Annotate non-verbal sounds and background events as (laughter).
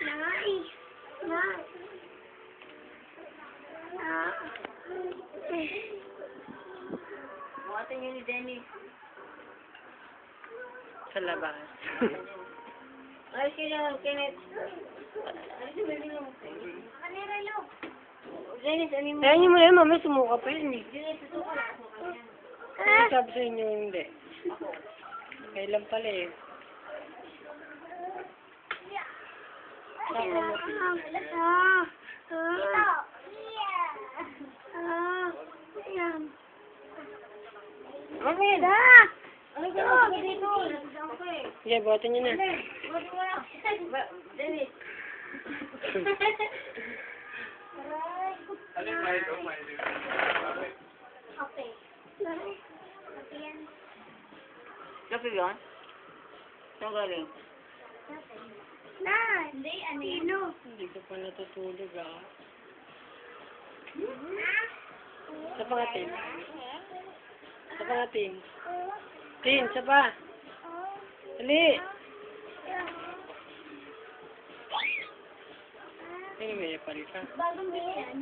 Nay. Nay. Ah. Buhatin yun ni Denny. Sa labas. (laughs) Ay, sila, Kenneth. Ay, si Baby mo. Kanira lo. Dennis, ano mo? Kaya niyo mo yan, mamaya sumuka pa yun eh. Dennis, ito ka. Ano sabi sa inyo hindi? Kailan pala eh. Mo Ah. Ano yan? Ka na? dito? Sige, buhatin niyo na. Buhatin mo na. Dennis. Okay. Nay. Okay yan. Kape ba? Saan galing? Nay. Hindi, ano Sino? Hindi ko pa natutulog ah. Sa pangatin. Sa pangatin. Tin, sa pa. Dali. Ano may pali ka? Bagong bilihan.